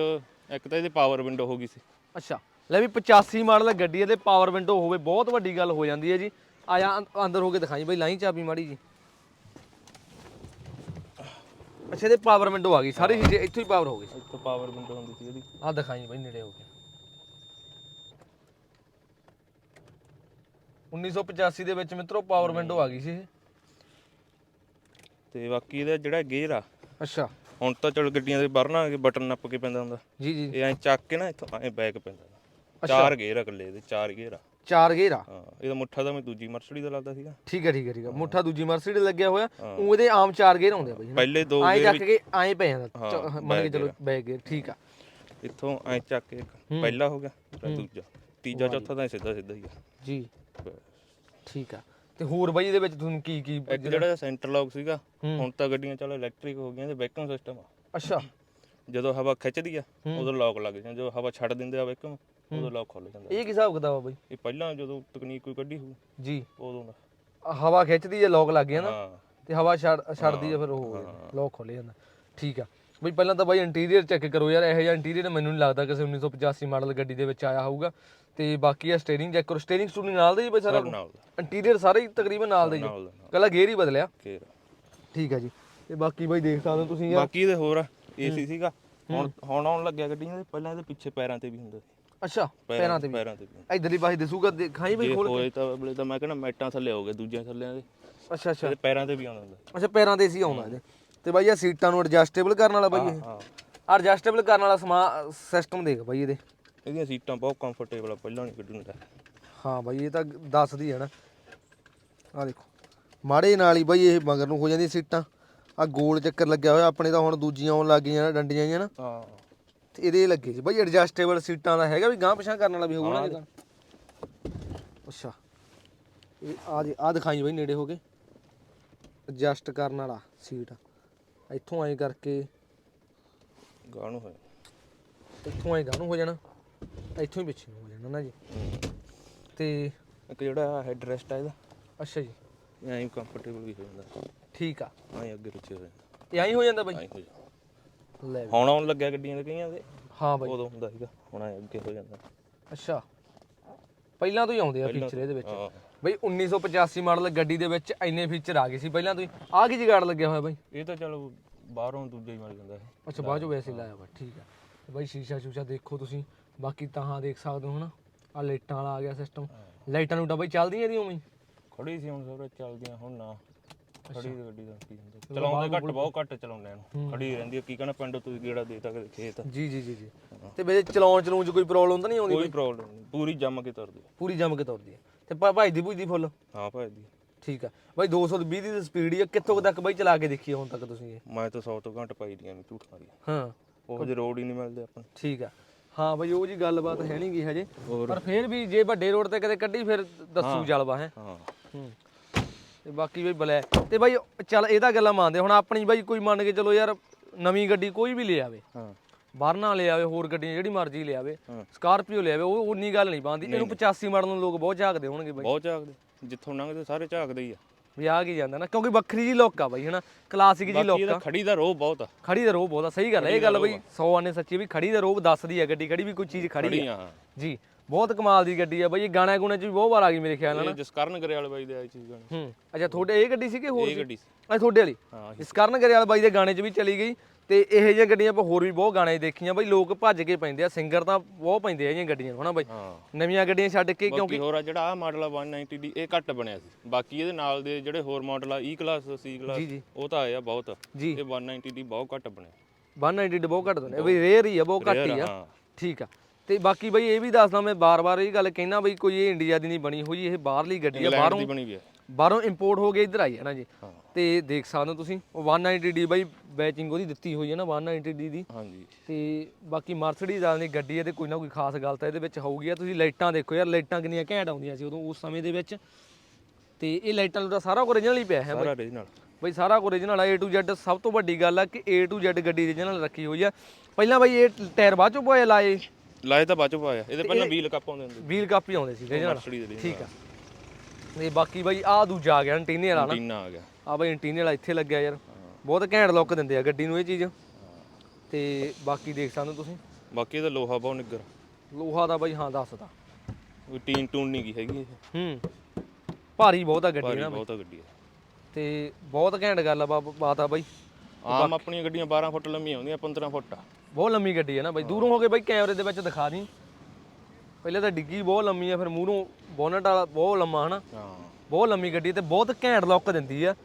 ਇੱਕ ਤਾਂ ਇਹਦੇ ਪਾਵਰ ਵਿੰਡੋ ਹੋ ਗਈ ਸੀ। ਅੱਛਾ। ਲੈ ਵੀ 85 ਮਾਡਲ ਗੱਡੀ ਇਹਦੇ ਪਾਵਰ ਵਿੰਡੋ ਹੋਵੇ ਬਹੁਤ ਵੱਡੀ ਗੱਲ ਹੋ ਜਾਂਦੀ ਹੈ ਜੀ। ਆ ਜਾ ਅੰ- ਅੰਦਰ ਹੋ ਕੇ ਦਿਖਾਈ ਬਈ ਲਾਈ ਚਾਬੀ ਮਾੜੀ ਜੀ। ਅੱਛਾ ਇਹਦੇ ਪਾਵਰ ਵਿੰਡੋ ਆ ਗਈ ਸਾਰੇ ਸ਼ੀਸ਼ੇ ਇੱਥੋਂ ਹੀ ਪਾਵਰ ਹੋ ਗਏ ਇੱਥੇ ਪਾਵਰ ਵਿੰਡੋ ਹੁੰਦੀ ਸੀ ਇਹਦੀ। ਆ ਦਿਖਾਈ ਬਈ ਨੇੜੇ ਹੋ ਕੇ। 1985 ਦੇ ਵਿੱਚ ਮਿੱਤਰੋ ਪਾਵਰ ਵਿੰਡੋ ਆ ਗਈ ਸੀ ਇਹ। ਤੇ ਬਾਕੀ ਇਹਦਾ ਜਿਹੜਾ ਗੇਅਰ ਆ ਅੱਛਾ। ਹੁਣ ਤਾਂ ਚਲ ਗੱਡੀਆਂ ਦੇ ਬਰਨਾ ਬਟਨ ਨੱਪ ਕੇ ਪੈਂਦਾ ਹੁੰਦਾ। ਜੀ ਜੀ। ਇਹ ਐ ਚੱਕ ਕੇ ਨਾ ਇੱਥੋਂ ਐ ਬੈਕ ਪੈਂਦਾ। ਚਾਰ ਗੇਅਰ ਆ ਇਕੱਲੇ ਇਹਦੇ ਚਾਰ ਗੇਅਰ ਆ। ਚਾਰ ਗੇਅਰ ਆ ਹਾਂ ਇਹਦਾ ਮੁੱਠਾ ਤਾਂ ਮੈਂ ਦੂਜੀ ਮਰਸਡੀ ਦਾ ਲੱਗਦਾ ਸੀਗਾ। ਠੀਕ ਹੈ ਠੀਕ ਹੈ ਠੀਕ ਹੈ। ਮੁੱਠਾ ਦੂਜੀ ਮਰਸੀਡੀ ਲੱਗਿਆ ਹੋਇਆ। ਉਹਦੇ ਆਮ ਚਾਰ ਗੇਅਰ ਆਉਂਦੇ ਆ ਬਈ ਪਹਿਲੇ ਦੋ ਆਏ ਚੱਕ ਕੇ ਆਏ ਪਏ ਹਾਂ, ਚ- ਮੰਨ ਕੇ ਚਲੋ ਬੈਕ ਗੇਅਰ ਠੀਕ ਆ। ਇੱਥੋਂ ਐ ਚੱਕ ਕੇ ਇੱਕ ਪਹਿਲਾ ਹੋ ਗਿਆ ਫਿਰ ਦੂਜਾ। ਤੀਜਾ ਚੌਥਾ ਤਾਂ ਸਿੱਧਾ ਸਿੱਧਾ ਹੀ ਆ। ਜੀ। ਠੀਕ ਆ। ਤੇ ਹੋਰ ਬਈ ਇਹਦੇ ਵਿੱਚ ਤੁਹਾਨੂੰ ਕੀ ਕੀ ਇੱਕ ਜਿਹੜਾ ਸੈਂਟਰ ਲੌਕ ਸੀਗਾ ਹੁਣ ਤਾਂ ਗੱਡੀਆਂ ਚੱਲ ਇਲੈਕਟ੍ਰਿਕ ਹੋ ਗਈਆਂ ਤੇ ਬੈਕਿੰਗ ਸਿਸਟਮ ਆ। ਅੱਛਾ। ਜਦੋਂ ਹਵਾ ਖਿੱਚਦੀ ਆ ਉਦੋਂ ਲੌਕ ਲੱਗ ਜਾਂਦਾ ਜਦੋਂ ਹਵਾ ਛੱਡ ਦਿੰਦੇ ਆ ਬੈਕਿੰਗ ਉਦੋਂ ਲੌਕ ਖੁੱਲ ਜਾਂਦਾ। ਇਹ ਕੀ ਹਿਸਾਬ ਕਿਤਾਬ ਆ ਬਈ? ਇਹ ਪਹਿਲਾਂ ਜਦੋਂ ਤਕਨੀਕ ਕੋਈ ਕੱਢੀ ਹੋਊ ਜੀ। ਉਦੋਂ ਦਾ। ਆ ਹਵਾ ਖਿੱਚਦੀ ਹੈ ਲੋਕ ਲੱਗ ਗਿਆ ਨਾ ਹਾਂ। ਤੇ ਹਵਾ ਛੱਡ ਛੱਡਦੀ ਹੈ ਫਿਰ ਉਹ ਲੋਕ ਖੋਲੇ ਜਾਂਦਾ। ਠੀਕ ਆ। ਬਈ ਪਹਿਲਾਂ ਤਾਂ ਬਾਈ ਇੰਟੀਰੀਅਰ ਚੈੱਕ ਕਰੋ ਯਾਰ ਇਹੋ ਜਿਹਾ ਇੰਟੀਰੀਅਰ ਮੈਨੂੰ ਨਹੀਂ ਲੱਗਦਾ ਕਿਸੇ 1985 ਮਾਡਲ ਗੱਡੀ ਦੇ ਵਿੱਚ ਆਇਆ ਹੋਊਗਾ। ਤੇ ਬਾਕੀ ਆ ਸਟੀਅਰਿੰਗ ਚੈੱਕ ਕਰੋ। ਸਟੀਅਰਿੰਗ ਸਟੂਡਿੰਗ ਨਾਲ ਦੇ ਜੀ ਬਈ ਸਾਰਾ ਨਾਲ ਇੰਟੀਰੀਅਰ ਸਾਰੇ ਹੀ ਤਕਰੀਬਨ ਨਾਲ ਦੇ ਜੀ। ਕੱਲਾ ਗੇਅਰ ਹੀ ਬਦਲਿਆ। ਠੀਕ ਆ ਜੀ। ਤੇ ਬਾਕੀ ਬਾਈ ਦੇਖ ਸਕਦੇ ਹੋ ਤੁਸੀਂ ਯਾਰ। ਬਾਕੀ ਇਹਦੇ ਹੋਰ ਏਸੀ ਸੀਗਾ। ਹੁਣ ਹੁਣ ਆਉਣ ਲੱਗਿਆ ਗੱਡੀਆਂ ਦੇ ਪਹਿਲਾਂ ਇਹਦੇ ਪਿੱਛੇ ਪੈਰਾਂ ਤੇ ਵੀ ਹੁੰਦਾ ਸੀ। ਅੱਛਾ ਪੈਰਾਂ ਤੇ ਵੀ। ਪੈਰਾਂ ਤੇ ਵੀ। ਇਧਰਲੀ ਪਾਸੇ ਦਿਸੂਗਾ ਦਿਖਾਈ ਬਈ ਖੋਲ ਹੋਏ ਤਾਂ ਅਗਲੇ ਤਾਂ ਮੈਂ ਕਹਿੰਦਾ ਮੈਟਾਂ ਥੱਲੇ ਹੋ ਗਏ ਦੂਜਿਆਂ ਥੱਲੇ ਦੇ। ਅੱਛਾ ਅੱਛਾ। ਪੈਰਾਂ ਤੇ ਵੀ ਆਉਂਦਾ ਹੁੰਦਾ। ਅੱਛਾ ਪੈਰਾਂ ਤੇ ਸੀ ਆਉਂਦਾ ਇਹਦੇ। ਤੇ ਬਾਈ ਆ ਸੀਟਾਂ ਨੂੰ ਐਡਜਸਟੇਬਲ ਕਰਨ ਵਾਲਾ ਬਾਈ ਇਹ। ਹਾਂ। ਐਡਜਸਟੇਬਲ ਕਰਨ ਵਾਲਾ ਸਮਾ ਸਿਸਟਮ ਦੇਖ ਬਾਈ ਇਹਦੇ। ਇਹਦੀਆਂ ਸੀਟਾਂ ਬਹੁਤ ਕੰਫਰਟੇਬਲ ਆ ਪਹਿਲਾਂ ਨਹੀਂ ਗੱਡੀ ਨੂੰ ਹਾਂ ਬਾਈ ਇਹ ਤਾਂ ਦੱਸਦੀ ਹੈ ਨਾ। ਆ ਦੇਖੋ। ਮਾੜੇ ਨਾਲ ਹੀ ਬਾਈ ਇਹ ਮਗਰ ਨੂੰ ਹੋ ਜਾਂਦੀ ਸੀਟਾਂ। ਆ ਗੋਲ ਚੱਕਰ ਲੱਗਿਆ ਹੋਇਆ ਆਪਣੇ ਤਾਂ ਹੁਣ ਦੂਜੀਆਂ ਆਉਣ ਲੱਗ ਗਈਆਂ ਨਾ ਡੰਡੀਆਂ ਜਿਹੀਆਂ ਨਾ। ਹਾਂ। ਤੇ ਇਹਦੇ ਲੱਗੇ ਸੀ। ਬਾਈ ਐਡਜਸਟੇਬਲ ਸੀਟਾਂ ਦਾ ਹੈਗਾ ਵੀ ਗਾਂ ਪਿਛਾਂ ਕਰਨ ਵਾਲਾ ਵੀ ਹੋਊਗਾ ਨਾ ਅੱਛਾ। ਇਹ ਆ ਦੇ ਆ ਦਿਖਾਈ ਬਾਈ ਨੇੜੇ ਹੋ ਕੇ। ਐਡਜਸਟ ਕਰਨ ਵਾਲਾ ਸੀਟ। ਇੱਥੋਂ ਐਂ ਕਰਕੇ। ਗਾਣੂ ਹੋਇਆ। ਇੱਥੋਂ ਐਂ ਗਾਂ ਨੂੰ ਹੋ ਜਾਣਾ। ਇੱਥੋਂ ਹੀ ਪਿੱਛੇ ਨੂੰ ਹੋ ਜਾਣਾ ਨਾ ਜੀ। ਤੇ ਇੱਕ ਜਿਹੜਾ ਹੈਡ ਰੈਸਟ ਆ ਇਹਦਾ। ਅੱਛਾ ਜੀ। ਐਂ ਕੰਫਰਟੇਬਲ ਵੀ ਹੋ ਜਾਂਦਾ। ਠੀਕ ਆ। ਐਂ ਅੱਗੇ ਪਿੱਛੇ ਹੋ ਜਾਂਦਾ। ਇਹ ਐਂ ਹੋ ਜਾਂਦਾ ਬਾਈ? ਐਂ ਹੋ ਜਾਂਦਾ। ਲੈ ਵੀ। ਹੁਣ ਆਉਣ ਲੱਗਿਆ ਗੱਡੀਆਂ ਦੇ ਕਈਆਂ ਦੇ? ਹਾਂ ਬਾਈ। ਉਦੋਂ ਹੁੰਦਾ ਸੀਗਾ ਹੁਣ ਐਂ ਅੱਗੇ ਹੋ ਜਾਂਦਾ। ਅੱਛਾ। ਪਹਿਲਾਂ ਤੋਂ ਹੀ ਆਉਂਦੇ ਆ ਫੀਚਰ ਇਹਦੇ ਵਿੱਚ। ਹਾਂ। ਬਈ 1985 ਮਾਡਲ ਗੱਡੀ ਦੇ ਵਿੱਚ ਇੰਨੇ ਫੀਚਰ ਆ ਗਏ ਸੀ ਪਹਿਲਾਂ ਤੋਂ ਹੀ। ਆ ਕੀ ਜਗਾੜ ਲੱਗਿਆ ਹੋਇਆ ਬਾਈ? ਇਹ ਤਾਂ ਚਲੋ ਬਾਹਰੋਂ ਦੂਜਾ ਹੀ ਮਿਲ ਜਾਂਦਾ ਹੈ ਅੱਛਾ ਬਾਅਦ ਚੋਂ ਵੈਸੇ ਹੀ ਲਾਇਆ ਵਾ ਠੀਕ ਆ। ਤੇ ਬਾਈ ਸ਼ੀਸ਼ਾ ਸ਼ੂਸ਼ਾ ਦੇਖੋ ਤੁਸੀਂ। ਬਾਕੀ ਤਾਹਾਂ ਦੇਖ ਸਕਦੇ ਹੋ ਹਨਾ। ਆ ਲਾਈਟਾਂ ਵਾਲਾ ਆ ਗਿਆ ਸਿਸਟਮ ਲਾਈਟਾਂ ਨੂੰ ਬਾਈ ਚੱਲਦੀਆਂ ਇਹਦੀ ਉਵੇਂ ਹੀ? ਖੜੀ ਸੀ ਹੁਣ ਸਭ ਚੱਲਦੀਆਂ ਹੁਣ ਨਾ। ਖੜੀ ਦੀ ਗੱਡੀ ਦਾ ਕੀ ਹੁੰਦਾ? ਚਲਾਉਂਦੇ ਘੱਟ ਬਹੁਤ ਘੱਟ ਚਲਾਉਂਦੇ ਇਹਨੂੰ ਖੜੀ ਰਹਿੰਦੀ ਹੈ ਕੀ ਕਹਣਾ ਪਿੰਡ ਤੁਸੀਂ ਗੇੜਾ ਦੇ ਤਾ ਕਦੇ ਖੇਤ। ਜੀ ਜੀ ਜੀ ਜੀ। ਤੇ ਵਿੱਚ ਚਲਾਉਣ ਚਲਾਉਣ ਚ ਕੋਈ ਪ੍ਰੋਬਲਮ ਤਾਂ ਨਹੀਂ ਆਉਂਦੀ ਕੋਈ ਪ੍ਰੋਬਲਮ ਨਹੀਂ ਪੂਰੀ ਜੰਮ ਕੇ ਤੁਰਦੀ ਹੈ। ਪੂਰੀ ਜੰਮ ਕੇ ਤੁਰਦੀ ਹੈ। ਤੇ ਭਾਈ ਦੀ ਭੂਜੀ ਫੁੱਲ? ਹਾਂ ਭਾਈ ਦੀ। ਠੀਕ ਆ। ਬਾਈ 220 ਦੀ ਸਪੀਡ ਹੀ ਆ। ਕਿੱਥੋਂ ਤੱਕ ਬਾਈ ਚਲਾ ਕੇ ਦੇਖੀ ਹੁਣ ਤੱਕ ਤੁਸੀਂ ਇਹ? ਮੈਂ ਤਾਂ 100 ਤੋਂ ਘੱਟ ਪਾਈ ਦੀਆਂ ਐਵੇਂ ਝੂਠ ਮਾਰੀ ਹਾਂ। ਉਹ ਜਿਹੇ ਰੋਡ ਹੀ ਨਹੀਂ ਮਿਲਦੇ ਆਪਾਂ ਨੂੰ। ਠੀਕ ਆ। ਹਾਂ ਬਈ ਉਹ ਜੀ ਗੱਲਬਾਤ ਹੈ ਨਹੀਂ ਗੀ ਹਜੇ। ਪਰ ਫਿਰ ਵੀ ਜੇ ਵੱਡੇ ਰੋਡ ਤੇ ਕਦੇ ਕੱਢੀ ਫਿਰ ਦੱਸੂ ਜਲਵਾ ਹੈ। ਹਾਂ। ਹੂੰ। ਤੇ ਬਾਕੀ ਬਈ ਬਲੈ ਤੇ ਬਾਈ ਚੱਲ ਇਹਦਾ ਗੱਲਾਂ ਮੰਨਦੇ ਹੁਣ ਆਪਣੀ ਬਾਈ ਕੋਈ ਮੰਨ ਕੇ ਚਲੋ ਯਾਰ ਨਵੀਂ ਗੱਡੀ ਕੋਈ ਵੀ ਲੈ ਆਵੇ। ਹਾਂ। ਵਰਨਾ ਲੈ ਆਵੇ ਹੋਰ ਗੱਡੀਆਂ ਜਿਹੜੀ ਮਰਜ਼ੀ ਲੈ ਆਵੇ। ਸਕਾਰਪੀਓ ਲੈ ਆਵੇ ਉਹ ਉਨੀ ਗੱਲ ਨਹੀਂ ਪਾਉਂਦੀ ਇਹਨੂੰ 85 ਮਾਡਲ ਨੂੰ ਲੋਕ ਬਹੁਤ ਝਾਕਦੇ ਹੋਣਗੇ ਬਾਈ। ਬਹੁਤ ਝਾਕਦੇ। ਜਿੱਥੋਂ ਲੰਘਦੇ ਸਾਰੇ ਝਾਕਦੇ ਹੀ ਆ। ਵੀ ਆ ਕੀ ਜਾਂਦਾ ਨਾ ਕਿਉਂਕਿ ਵੱਖਰੀ ਜੀ ਲੁੱਕ ਆ ਬਾਈ ਹਨਾ? ਕਲਾਸਿਕ ਜੀ ਲੁੱਕ ਆ। ਖੜੀ ਦਾ ਰੋਹ ਬਹੁਤ ਆ। ਖੜੀ ਦਾ ਰੋਹ ਬਹੁਤ ਆ। ਸਹੀ ਗੱਲ ਹੈ ਇਹ ਗੱਲ ਬਈ 100 ਆਨੇ ਸੱਚੀ ਵੀ ਖੜੀ ਦਾ ਰੋਹ ਦੱਸਦੀ ਆ ਗੱਡੀ ਖੜੀ ਵੀ ਕੋਈ ਚੀਜ਼ ਖੜੀ ਆ। ਜੀ। ਬਹੁਤ ਕਮਾਲ ਦੀ ਗੱਡੀ ਆ ਬਾਈ ਇਹ ਗਾਣਾ ਗੁਣੇ ਚ ਵੀ ਬਹੁਤ ਵਾਰ ਆ ਗਈ ਮੇਰੇ ਖਿਆਲ ਨਾਲ। ਇਹ ਜਸਕਰਨ ਗਰੇਵਾਲ ਬਾਈ ਦੇ ਆਈ ਚੀਜ਼ ਗਾਣੇ। ਹੂੰ ਅੱਛਾ ਤੁਹਾਡੇ ਇਹ ਗੱਡੀ ਸੀ ਕਿ ਹੋਰ ਇਹ ਗੱਡੀ ਸੀ। ਅੱਛਾ ਤੁਹਾਡੇ ਵਾਲੀ? ਹਾਂ ਇਸ ਕਰਨ ਗਰੇਵਾਲ ਬਾਈ ਦੇ ਗਾਣੇ 'ਚ ਵੀ ਚਲੀ ਗਈ ਤੇ ਇਹੋ ਜਿਹੀਆਂ ਗੱਡੀਆਂ ਆਪਾਂ ਹੋਰ ਵੀ ਬਹੁਤ ਗਾਣੇ ਦੇਖੀਆਂ ਬਾਈ ਲੋਕ ਭੱਜ ਕੇ ਪੈਂਦੇ ਆ ਸਿੰਗਰ ਤਾਂ ਬਹੁਤ ਪੈਂਦੇ ਆ ਇਹਦੀਆਂ ਗੱਡੀਆਂ ਹਨਾ ਬਾਈ? ਨਵੀਆਂ ਗੱਡੀਆਂ ਛੱਡ ਕੇ ਕਿਉਂਕਿ ਹੋਰ ਆ ਜਿਹੜਾ ਆ ਮਾਡਲ ਆ 190 ਦੀ ਇਹ ਘੱਟ ਬਣਿਆ ਸੀ। ਬਾਕੀ ਇਹਦੇ ਨਾਲ ਦੇ ਜਿਹੜੇ ਹੋਰ ਮਾਡਲ ਆ E ਕਲਾਸ C ਕਲਾਸ ਉਹ ਤਾਂ ਆਏ ਆ ਬਹੁਤ। ਇਹ 190 ਦੀ ਬਹੁਤ ਘੱਟ ਬਣਿਆ। 190 ਦੇ ਬਹੁਤ ਘੱਟ ਦਿੰਦੇ ਬਈ ਰੇਅਰ ਹੀ ਆ ਬਹੁਤ ਘੱਟ ਹੀ ਆ। ਠੀਕ ਆ। ਤੇ ਬਾਕੀ ਬਈ ਇਹ ਵੀ ਦੱਸਦਾ ਮੈਂ ਬਾਰ-ਬਾਰ ਇਹ ਗੱਲ ਕਹਿਣਾ ਬਈ ਕੋਈ ਇਹ ਇੰਡੀਆ ਦੀ ਨਹੀਂ ਬਣੀ ਹੋਈ ਇਹ ਬਾਹਰਲੀ ਗੱਡੀ ਆ ਬਾਹਰੋਂ ਦੀ ਬਣੀ ਵੀ ਹੈ ਬਾਹਰੋਂ ਇੰਪੋਰਟ ਹੋ ਕੇ ਇੱਧਰ ਆਈ ਹੈ ਨਾ ਜੀ। ਤੇ ਦੇਖ ਸਕਦੇ ਹੋ ਤੁਸੀਂ ਉਹ 190D ਬਾਈ ਬੈਚਿੰਗ ਉਹਦੀ ਦਿੱਤੀ ਹੋਈ ਹੈ ਨਾ 190D ਦੀ। ਹਾਂਜੀ। ਤੇ ਬਾਕੀ ਮਰਸੀਡੀਜ਼ ਵਾਲਿਆਂ ਦੀ ਗੱਡੀ ਹੈ ਤੇ ਕੋਈ ਨਾ ਕੋਈ ਖਾਸ ਗੱਲ ਤਾਂ ਇਹਦੇ ਵਿੱਚ ਹੋਊਗੀ ਆ। ਤੁਸੀਂ ਲਾਈਟਾਂ ਦੇਖੋ ਯਾਰ ਲਾਈਟਾਂ ਕਿੰਨੀਆਂ ਘੈਂਟ ਆਉਂਦੀਆਂ ਸੀ ਉਦੋਂ ਉਸ ਸਮੇਂ ਦੇ ਵਿੱਚ। ਤੇ ਇਹ ਲਾਈਟਾਂ ਲੂਟਾਂ ਸਾਰਾ ਕੁਝ origignal ਹੀ ਪਿਆ ਹੈ ਸਾਰਾ ਰੀਜਨਲ ਬਈ ਸਾਰਾ ਕੁਝ origignal ਆ A to Z ਸਭ ਤੋਂ ਵੱਡੀ ਗੱਲ ਆ ਕਿ A to Z ਗੱਡੀ origignal ਰੱਖੀ ਹੋਈ ਆ। ਪਹਿਲਾਂ ਬਈ ਇਹ ਟਾਇਰ ਬਾਅਦ ਚੋਂ ਪੋਏ ਲਾਏ। ਲਾਏ ਤਾਂ ਬਾਅਦ ਚ ਪਾਇਆ ਇਹਦੇ ਪਹਿਲਾਂ ਵੀਲ ਕੱਪ ਆਉਂਦੇ ਹੁੰਦੇ ਵੀਲ ਕੱਪ ਹੀ ਆਉਂਦੇ ਸੀ origignal ਮਰਸਡੀ ਦੇ ਠੀਕ ਆ। ਤੇ ਬਾਕੀ ਬਈ ਆ ਦੂਜਾ ਆ ਗਿਆ ਐਂਟੀਨੇ ਵਾਲਾ ਨਾ। ਟੀਨਾ ਆ ਗਿਆ। ਆ ਬਈ ਐਂਟੀਨੇ ਵਾਲਾ ਇੱਥੇ ਲੱਗਿਆ ਯਾਰ। ਬਹੁਤ ਘੈਂਟ ਲੁੱਕ ਦਿੰਦੇ ਆ ਗੱਡੀ ਨੂੰ ਇਹ ਚੀਜ਼। ਤੇ ਬਾਕੀ ਦੇਖ ਸਕਦੇ ਹੋ ਤੁਸੀਂ। ਬਾਕੀ ਇਹਦਾ ਲੋਹਾ ਬਹੁਤ ਨਿੱਗਰ ਲੋਹਾ ਦਾ ਬਈ ਹਾਂ ਦੱਸਦਾ ਕੋਈ ਟੀਨ ਟੂਨ ਨਹੀਂ ਗਈ ਹੈਗੀ ਇਹ। ਹੂੰ। ਭਾਰੀ ਬਹੁਤ ਆ ਗੱਡੀ ਭਾਰੀ ਨਾ ਬਹੁਤ ਆ ਗੱਡੀ ਹੈ ਤੇ ਬਹੁਤ ਘੈਂਟ ਗੱਲ ਆ ਬਾ- ਬਾਤ ਆ ਬਾਈ। ਆਮ ਆਪਣੀਆਂ ਗੱਡੀਆਂ 12 ਫੁੱਟ ਲੰਮੀਆਂ ਹੁੰਦੀਆਂ 15 ਫੁੱਟ ਆ। ਬਹੁਤ ਲੰਮੀ ਗੱਡੀ ਹੈ ਨਾ ਬਾਈ ਦੂਰੋਂ ਹੋ ਕੇ ਬਾਈ ਕੈਮਰੇ ਦੇ ਵਿੱਚ ਦਿਖਾ ਦੀ। ਪਹਿਲੇ ਤਾਂ ਡਿੱਗੀ ਬਹੁਤ ਲੰਮੀ ਆ ਫਿਰ ਮੂਹਰੋਂ ਬੋਨਟ ਵਾਲਾ ਬਹੁਤ ਲੰਮਾ ਹਨਾ। ਹਾਂ। ਬਹੁਤ ਲੰਮੀ ਗੱਡੀ ਤੇ ਬਹੁਤ ਘੈਂਟ ਲੁੱਕ ਦਿੰਦੀ ਆ।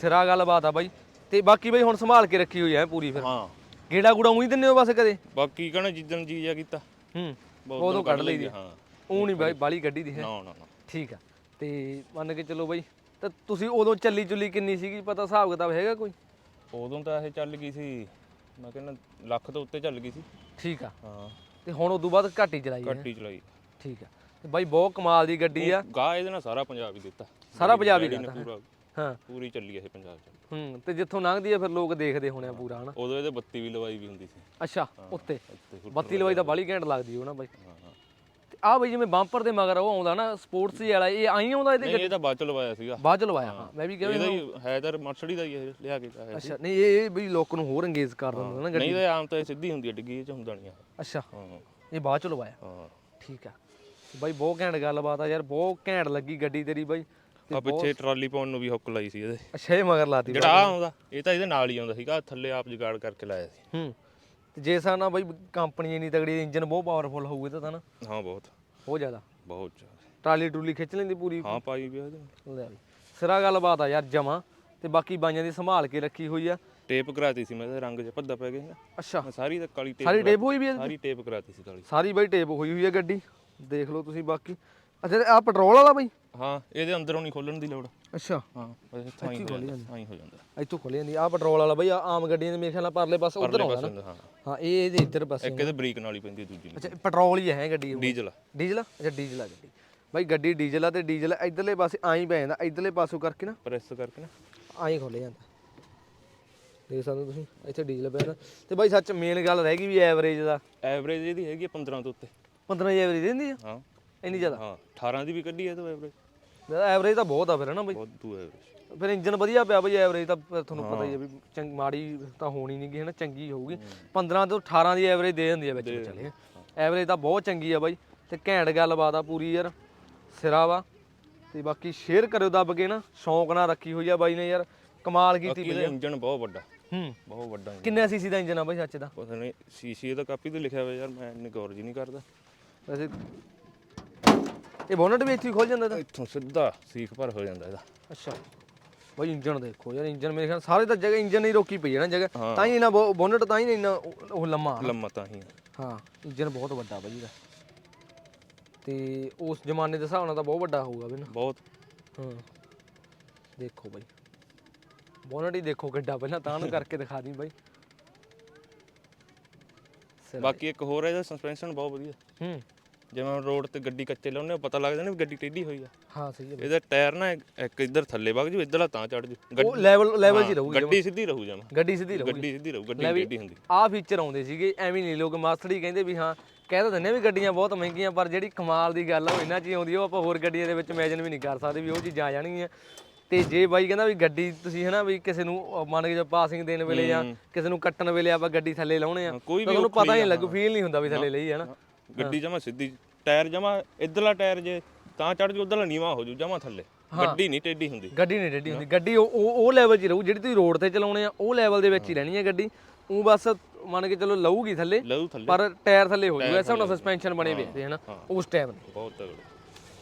ਸਿਰਾ ਗੱਲਬਾਤ ਆ ਬਾਈ। ਤੇ ਬਾਕੀ ਬਾਈ ਹੁਣ ਸੰਭਾਲ ਕੇ ਰੱਖੀ ਹੋਈ ਐ ਪੂਰੀ ਫਿਰ। ਹਾਂ। ਗੇੜਾ ਗੂੜਾ ਉਹੀ ਦਿੰਦੇ ਹੋ ਬਸ ਕਦੇ? ਬਾਕੀ ਕਹਣਾ ਜਿੱਦਣ ਜੀ ਜਾ ਕੀਤਾ। ਹੂੰ। ਬਹੁਤ ਉਦੋਂ ਕੱਢ ਲਈਦੀ ਹਾਂ। ਉਹ ਨਹੀਂ ਬਾਈ ਬਾਲੀ ਗੱਡੀ ਦੀ ਹੈ। ਨਾ ਨਾ ਨਾ। ਠੀਕ ਆ। ਤੇ ਮੰਨ ਕੇ ਚੱਲੋ ਬਾਈ ਤਾਂ ਤੁਸੀਂ ਉਦੋਂ ਚੱਲੀ ਚੁੱਲੀ ਕਿੰਨੀ ਸੀਗੀ? ਪਤਾ ਹਿਸਾਬ ਕਿਤਾਬ ਹੈਗਾ ਕੋਈ? ਉਦੋਂ ਤਾਂ ਇਹ ਚੱਲ ਗਈ ਸੀ ਮੈਂ ਕਹਿੰਦਾ ਲੱਖ ਤੋਂ ਉੱਤੇ ਚੱਲ ਗਈ ਸੀ। ਠੀਕ ਆ। ਹਾਂ। ਤੇ ਹੁਣ ਉਦੋਂ ਬਾਅਦ ਘੱਟ ਹੀ ਚਲਾਈ ਹੈ। ਘੱਟ ਹੀ ਚਲਾਈ। ਠੀਕ ਆ। ਤੇ ਬਾਈ ਬਹੁਤ ਕਮਾਲ ਦੀ ਗੱਡੀ ਆ। ਗਾ ਇਹਦੇ ਨਾਲ ਸਾਰਾ ਪੰਜਾਬ ਹੀ ਦਿੱਤਾ। ਸਾਰਾ ਪੰਜਾਬ ਹੀ ਦਿੱਤਾ, ਪੂਰਾ ਹਾਂ। ਪੂਰੀ ਚੱਲੀ ਇਹ ਪੰਜਾਬ ਚ। ਹੂੰ ਤੇ ਜਿੱਥੋਂ ਲੰਘਦੀ ਆ ਫਿਰ ਲੋਕ ਦੇਖਦੇ ਹੋਣੇ ਆ ਪੂਰਾ ਹਨਾ? ਉਦੋਂ ਇਹਦੇ ਬੱਤੀ ਵੀ ਲਵਾਈ ਵੀ ਹੁੰਦੀ ਸੀ। ਅੱਛਾ ਉੱਤੇ। ਫੁੱਟ- ਬੱਤੀ ਲਵਾਈ ਤਾਂ ਬਾਲੀ ਘੈਂਟ ਲੱਗਦੀ ਨਾ ਬਾਈ। ਹਾਂ। ਆ ਬਾਈ ਜਿਵੇਂ ਬੰਪਰ ਦੇ ਮਗਰ ਉਹ ਆਉਂਦਾ ਨਾ ਸਪੋਰਟਸ ਵਾਲਾ ਇਹ ਆਈ ਆਉਂਦਾ ਇਹਦੇ ਨਹੀਂ ਇਹ ਤਾਂ ਬਾਅਦ ਚ ਲਵਾਇਆ ਸੀਗਾ। ਬਾਅਦ ਚ ਲਵਾਇਆ ਹਾਂ। ਮੈਂ ਵੀ ਕਿਹਾ ਇਹਦਾ ਹੀ ਹੈ ਤਾਂ ਮਰਸਡੀ ਦਾ ਹੀ ਇਹ ਲਿਆ ਕੇ ਆਇਆ ਅੱਛਾ ਨਹੀਂ ਇਹ ਵੀ ਲੋਕ ਨੂੰ ਹੋਰ ਅੰਗੇਜ ਕਰ ਦਿੰਦਾ ਨਾ ਗੱਡੀ ਨਹੀਂ ਤਾਂ ਆਮ ਤਾਂ ਇਹ ਸਿੱਧੀ ਹੁੰਦੀ ਹੈ ਡਿੱਗੀ ਇਹ ਚ ਹੁੰਦਾ ਨਹੀਂ ਅੱਛਾ। ਹਾਂ। ਇਹ ਬਾਅਦ ਚ ਲਵਾਇਆ। ਹਾਂ। ਠੀਕ ਆ ਬਾਈ ਬਹੁਤ ਘੈਂਟ ਗੱਲਬਾਤ ਆ ਯਾਰ ਬਹੁਤ ਘੈਂਟ ਲੱਗੀ ਗੱਡੀ ਤੇਰੀ ਬਾਈ। ਆ ਪਿੱਛੇ ਟਰਾਲੀ ਪਾਉਣ ਨੂੰ ਵੀ ਹੁੱਕ ਲਾਈ ਸੀ ਇਹਦੇ। ਅੱਛਾ ਇਹ ਮਗਰ ਲਾਤੀ ਜਿਹੜਾ ਆਉਂਦਾ ਇਹ ਤਾਂ ਇਹਦੇ ਨਾਲ ਹੀ ਆਉਂਦਾ ਸੀਗਾ ਥੱਲੇ ਆਪ ਜੁਗਾੜ ਕਰਕੇ ਲਾਇਆ ਸੀ। ਹੂੰ। ਤੇ ਜੇ ਸਾ ਨਾ ਬਾਈ ਕੰਪਨੀ ਇੰਨੀ ਤਗੜੀ ਇੰਜਨ ਬਹੁਤ ਪਾਵਰਫੁਲ ਹੋਊ ਇਹ ਤਾਂ ਨਾ। ਹਾਂ ਬਹੁਤ। ਬਹੁਤ ਜ਼ਿਆਦਾ। ਬਹੁਤ ਜ਼ਿਆਦਾ। ਟਰਾਲੀ ਟਰੂਲੀ ਖਿੱਚ ਲੈਂਦੀ ਪੂਰੀ। ਹਾਂ ਪਾਈ ਵੀ ਆ ਇਹਦੇ ਲੈ ਬਈ ਸਿਰਾ ਗੱਲਬਾਤ ਆ ਯਾਰ ਜਮਾ ਤੇ ਬਾਕੀ ਬਾਈਆਂ ਦੀ ਸੰਭਾਲ ਕੇ ਰੱਖੀ ਹੋਈ ਆ। ਟੇਪ ਕਰਾਤੀ ਸੀ ਮੈਂ ਇਹਦੇ ਰੰਗ 'ਚ ਭੱਦਾ ਪੈ ਗਿਆ ਅੱਛਾ। ਮੈਂ ਸਾਰੀ ਤਾਂ ਕਾਲੀ ਟੇਪ ਸਾਰੀ ਟੇਪ ਹੋਈ ਵੀ ਆ ਇਹਦੀ? ਸਾਰੀ ਟੇਪ ਕਰਾਤੀ ਸੀ ਕਾਲੀ। ਸਾਰੀ ਬਾਈ ਟੇਪ ਹੋਈ ਹੋਈ ਆ ਗੱਡੀ। ਦੇਖ ਲਓ ਤੁਸੀਂ ਬਾਕੀ। ਅੱਛਾ ਆ ਪੈਟਰੋਲ ਵਾਲਾ ਬਾਈ? ਹਾਂ ਇਹਦੇ ਅੰਦਰੋਂ ਨਹੀਂ ਖੋਲਣ ਦੀ ਲੋੜ। ਅੱਛਾ। ਹਾਂ ਬਸ ਇੱਥੋਂ ਹੀ ਹੋ ਜਾਂਦਾ ਹਾਂ ਹੀ ਹੋ ਜਾਂਦਾ। ਇੱਥੋਂ ਖੋਲੀ ਜਾਂਦੀ ਆ ਪੈਟਰੋਲ ਵਾਲਾ ਬਾਈ ਆਹ ਆਮ ਗੱਡੀਆਂ ਦੇ ਮੇਰੇ ਖਿਆਲ ਨਾਲ ਪਰਲੇ ਪਾਸੇ ਉਧਰ ਆਉਂਦਾ ਨਾ। ਹੁੰਦਾ, ਹਾਂ। ਹਾਂ ਇਹ ਇਹਦੇ ਇੱਧਰ ਪਾਸੇ ਇੱਕ ਇਹਦੇ ਬਰੀਕ ਨਾਲ ਹੀ ਪੈਂਦੀ ਹੈ ਦੂਜੀ ਅੱਛਾ ਪੈਟਰੋਲ ਹੀ ਹੈ ਗੱਡੀ ਉਹ। ਡੀਜ਼ਲ ਡੀਜ਼ਲ ਆ? ਅੱਛਾ ਡੀਜ਼ਲ ਆ ਗੱਡੀ। ਬਾਈ ਗੱਡੀ ਡੀਜ਼ਲ ਆ ਤੇ ਡੀਜ਼ਲ ਇਧਰਲੇ ਪਾਸੇ ਆਈ ਪੈ ਜਾਂਦਾ ਇਧਰਲੇ ਪਾਸੋਂ ਕਰਕੇ ਨਾ ਪ੍ਰੈਸ ਕਰਕੇ ਨਾ। ਆਈ ਖੋਲੇ ਜਾਂਦਾ। ਦੇਖ ਸਕਦੇ ਹੋ ਤੁਸੀਂ ਇੱਥੇ ਡੀਜ਼ਲ ਪਿਆ ਨਾ ਤੇ ਬਾਈ ਸੱਚ ਮੇਨ ਗੱਲ ਰਹਿ ਗਈ ਵੀ ਐਵਰੇਜ ਦਾ। ਐਵਰੇਜ ਇਹਦੀ ਹੈਗੀ ਹੈ 15 ਤੋਂ ਉੱਤੇ। 15 ਦੀ ਐਵਰੇਜ ਦਿੰਦੀ ਆ? ਹਾਂ। ਇੰਨੀ ਜ਼ਿਆਦਾ? ਹਾਂ 18 ਦੀ ਵੀ ਕੱਢੀ ਹੈ ਤਾਂ ਐਵਰੇਜ ਐਵਰੇਜ ਤਾਂ ਬਹੁਤ ਆ ਫਿਰ ਹਨਾ ਬਾਈ? ਬਹੁਤ ਦੂ ਐਵਰੇਜ ਫਿਰ ਇੰਜਨ ਵਧੀਆ ਪਿਆ ਬਈ ਐਵਰੇਜ ਤਾਂ ਫਿਰ ਤੁਹਾਨੂੰ ਪਤਾ ਹੀ ਆ ਵੀ ਚੰਗ ਮਾੜੀ ਤਾਂ ਹੋਣੀ ਨਹੀਂ ਗੀ ਹਨਾ ਚੰਗੀ ਹੋਊਗੀ। 15 ਤੋਂ 18 ਦੀ ਐਵਰੇਜ ਦੇ ਦਿੰਦੀ ਆ ਵਿੱਚ ਵਿਚਾਲੇ ਐਵਰੇਜ ਤਾਂ ਬਹੁਤ ਚੰਗੀ ਆ ਬਾਈ। ਤੇ ਘੈਂਟ ਗੱਲਬਾਤ ਆ ਪੂਰੀ ਯਾਰ ਸਿਰਾ ਵਾ। ਤੇ ਬਾਕੀ ਸ਼ੇਅਰ ਕਰਿਓ ਦੱਬ ਕੇ ਨਾ ਸ਼ੌਂਕ ਨਾਲ ਰੱਖੀ ਹੋਈ ਆ ਬਾਈ ਨੇ ਯਾਰ ਕਮਾਲ ਕੀਤੀ ਬਾਕੀ ਇੰਜਨ ਬਹੁਤ ਵੱਡਾ। ਹੂੰ। ਬਹੁਤ ਵੱਡਾ ਇੰਜਨ ਕਿੰਨੇ ਸੀਸੀ ਦਾ ਇੰਜਨ ਆ ਬਾਈ ਸੱਚ ਦਾ? ਪਤਾ ਨਹੀਂ ਸੀਸੀ ਇਹਦਾ ਕਾਪੀ ਤੇ ਲਿਖਿਆ ਹੋਇਆ ਯਾਰ ਮੈਂ ਇੰਨੀ ਗੌਰ ਜੀ ਨਹੀਂ ਕਰਦਾ। ਵੈਸੇ ਇਹ ਬੋਨਟ ਵੀ ਇੱਥੇ ਹੀ ਖੁੱਲ ਜਾਂਦਾ ਇਹਦਾ? ਇੱਥੋਂ ਸਿੱਧਾ ਸੀਖ ਭਰ ਹੋ ਜਾਂਦਾ ਇਹਦਾ। ਅੱਛਾ। ਬਾਈ ਇੰਜਨ ਦੇਖੋ ਯਾਰ ਇੰਜਨ ਮੇਰੇ ਖਿਆਲ ਸਾਰੇ ਤਾਂ ਜਗ੍ਹਾ ਇੰਜਨ ਹੀ ਰੋਕੀ ਪਈ ਹੈ ਨਾ ਜਗ੍ਹਾ। ਹਾਂ। ਤਾਂ ਹੀ ਇਹਨਾਂ ਬੋਨਟ ਤਾਂ ਹੀ ਇੰਨਾ ਉਹ ਉਹ ਲੰਮਾ। ਲੰਮਾ ਤਾਂ ਹੀ ਆ। ਹਾਂ ਇੰਜਨ ਬਹੁਤ ਵੱਡਾ ਬਾਈ ਇਹਦਾ। ਤੇ ਉਸ ਜ਼ਮਾਨੇ ਦੇ ਹਿਸਾਬ ਨਾਲ ਤਾਂ ਬਹੁਤ ਵੱਡਾ ਹੋਊਗਾ ਵੀ ਨਾ। ਬਹੁਤ। ਹਾਂ। ਦੇਖੋ ਬਾਈ। ਬੋਨਟ ਹੀ ਦੇਖੋ ਕਿੱਡਾ ਪਹਿਲਾਂ ਤਾਂ ਨੂੰ ਕਰਕੇ ਦਿਖਾ ਦੀ ਬਾਈ। ਸਿਰਾ- ਬਾਕੀ ਇੱਕ ਹੋਰ ਹੈ ਇਹਦਾ ਸਸਪੈਂਸ਼ਨ ਬਹੁਤ ਵਧੀਆ। ਹੂੰ। ਜਿਵੇਂ ਰੋਡ ਤੇ ਗੱਡੀ ਕੱਚੇ ਲਾਉਂਦੇ ਹਾਂ, ਪਤਾ ਲੱਗਦਾ ਨਾ ਵੀ ਗੱਡੀ ਟੇਢੀ ਹੋਈ ਆ। ਹਾਂ ਸਹੀ ਹੈ। ਇਹਦਾ ਟਾਇਰ ਨਾ ਇੱਕ- ਇੱਕ ਇੱਧਰ ਥੱਲੇ ਵਗ ਜੂ ਇੱਧਰਲਾ ਤਾਂ ਚੜ ਜੂ। ਉਹ ਲੈਵਲ ਲੈਵਲ ਹੀ ਰਹੂਗੀ ਗੱਡੀ ਸਿੱਧੀ ਰਹੂ ਜਮਾ ਗੱਡੀ ਸਿੱਧੀ ਰਹੂਗੀ। ਗੱਡੀ ਸਿੱਧੀ ਰਹੂ ਗੱਡੀ ਟੇਢੀ ਹੁੰਦੀ। ਆਹ ਫੀਚਰ ਆਉਂਦੇ ਸੀਗੇ ਐਵੇਂ ਨਹੀਂ ਲੋਕ ਮਾਸਟਰੀ ਕਹਿੰਦੇ ਵੀ ਹਾਂ ਕਹਿ ਤਾਂ ਦਿੰਦੇ ਆ ਵੀ ਗੱਡੀਆਂ ਬਹੁਤ ਮਹਿੰਗੀਆਂ ਪਰ ਜਿਹੜੀ ਕਮਾਲ ਦੀ ਗੱਲ ਆ ਉਹ ਇਹਨਾਂ 'ਚ ਹੀ ਆਉਂਦੀ ਆ ਉਹ ਆਪਾਂ ਹੋਰ ਗੱਡੀਆਂ ਦੇ ਵਿੱਚ ਇਮੇਜਿਨ ਵੀ ਨਹੀਂ ਕਰ ਸਕਦੇ ਵੀ ਉਹ ਚੀਜ਼ਾਂ ਆ ਜਾਣਗੀਆਂ। ਤੇ ਜੇ ਬਾਈ ਕਹਿੰਦਾ ਵੀ ਗੱਡੀ ਤੁਸੀਂ ਹਨਾ ਵੀ ਕਿਸੇ ਨੂੰ ਅਹ ਮੰਨ ਕੇ ਜੋ ਪਾਸਿੰਗ ਦੇਣ ਵੇਲੇ ਜਾਂ ਕਿਸੇ ਨੂੰ ਕੱਟਣ ਵੇਲੇ ਆਪਾਂ ਗੱਡੀ ਥੱਲੇ ਲਾਉਣੇ ਆ ਹਾਂ, ਕੋਈ ਤਾਂ ਵੀ ਪਤਾ ਹੀ ਨਹੀਂ ਲੱਗੂ ਫੀਲ ਨਹੀਂ ਹੁੰਦਾ ਵੀ ਥੱਲੇ ਲਈ ਹੈ ਨਾ ਗੱਡੀ ਜਮਾ ਸਿੱਧੀ ਟਾਇਰ ਜਮਾ ਇੱਧਰਲਾ ਟਾਇਰ ਜੇ ਤਾਂ ਚੜ ਜੂ ਉਧਰਲਾ ਨੀਵਾ ਹੋ ਜੂ ਜਮਾ ਥੱਲੇ। ਗੱਡੀ ਨਹੀਂ ਟੇਢੀ ਹੁੰਦੀ। ਗੱਡੀ ਨਹੀਂ ਡੱਡੀ ਹੁੰਦੀ। ਗੱਡੀ ਉਹ ਉਹ ਲੈਵਲ 'ਚ ਰਹੂ ਜਿਹੜੀ ਤੁਸੀਂ ਰੋਡ ਤੇ ਚਲਾਉਣੇ ਆ ਉਹ ਲੈਵਲ ਦੇ ਵਿੱਚ ਹੀ ਰਹਿਣੀ ਹੈ ਗੱਡੀ। ਉਹ ਬਸ ਮੰਨ ਕੇ ਚਲੋ ਲਊਗੀ ਥੱਲੇ ਪਰ ਟਾਇਰ ਥੱਲੇ ਹੋ ਜੂਗਾ ਐਸਾ ਹੁਣ ਸਸਪੈਂਸ਼ਨ ਬਣੇ ਵੇ ਤੇ ਹਨਾ? ਉਸ ਟਾਈਮ ਬਹੁਤ ਤਗੜਾ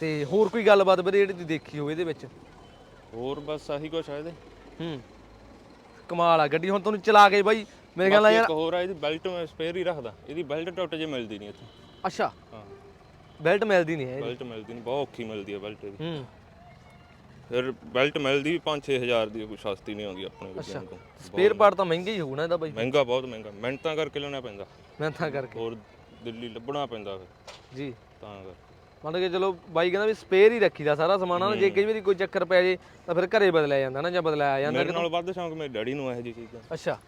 ਤੇ ਹੋਰ ਕੋਈ ਗੱਲਬਾਤ ਵੀਰੇ ਜਿਹੜੀ ਤੁਸੀਂ ਦੇਖੀ ਹੋਵੇ ਇਹਦੇ ਵਿੱਚ? ਹੋਰ ਬਸ ਆਹੀ ਕੁਛ ਆ ਇਹਦੇ। ਹੂੰ। ਕਮਾਲ ਆ ਗੱਡੀ ਹੁਣ ਤੁਹਾਨੂੰ ਚਲਾ ਕੇ ਬਾਈ ਮੇਰੇ ਖਿਆਲ ਨਾਲ ਯਾਰ ਇੱਕ ਹੋਰ ਆ ਇਹਦੀ ਬੈਲਟ ਮੈਂ ਸਪੇਅਰ ਹੀ ਰੱਖਦਾ। ਇਹਦੀ ਬੈਲਟ ਟੁੱਟ ਜੇ ਮਿਲਦੀ ਨਹੀਂ ਇੱਥੇ। ਅੱਛਾ। ਹਾਂ। ਬੈਲਟ ਮਿਲਦੀ ਨਹੀਂ ਹੈ ਇਹਦੀ। ਬੈਲਟ ਮਿਲਦੀ ਨਹੀਂ ਬਹੁਤ ਔਖੀ ਮਿਲਦੀ ਹੈ ਬੈਲਟ ਇਹਦੀ। ਹੂੰ। ਫਿਰ ਬੈਲਟ ਮਿਲਦੀ ਵੀ 5-6000 ਦੀ ਕੋਈ ਸਸਤੀ ਨਹੀਂ ਆਉਂਦੀ ਆਪਣੇ ਤੋਂ। ਸਪੇਅਰ ਪਾਰਟ ਤਾਂ ਮਹਿੰਗੇ ਹੀ ਨਾ ਇਹਦਾ ਬਾਈ। ਮਹਿੰਗਾ ਬਹੁਤ ਮਹਿੰਗਾ। ਮਿਹਨਤਾਂ ਕਰਕੇ ਲੈਣਾ ਪੈਂਦਾ। ਮੈਂ ਤਾਂ ਕਰਕੇ। ਹੋਰ ਦਿੱਲੀ ਲੱਭਣਾ ਪੈਂਦਾ ਫਿਰ। ਜੀ। ਤਾਂ ਕਰਕੇ। ਮੰਨ ਕੇ ਚਲੋ ਬਾਈ ਕਹਿੰਦਾ ਵੀ ਸਪੇਅਰ ਹੀ ਰੱਖੀਦਾ ਸਾਰਾ ਸਮਾਨ ਨਾ ਜੇ ਕਈ ਵਾਰੀ ਕੋਈ ਚੱਕਰ ਪੈ ਜੇ ਤਾਂ ਫਿਰ ਘਰੇ ਬਦਲਿਆ ਜਾਂਦਾ ਨਾ ਜਾਂ ਬਦਲਾਇਆ ਜਾਂਦਾ ਮੇਰੇ ਨਾਲ ਵੱਧ ਸ਼ੌਂਕ ਮੇਰੇ ਡੈਡੀ ਨੂੰ ਇਹੋ ਜਿਹੀ ਚੀਜ਼ਾਂ ਅੱਛਾ।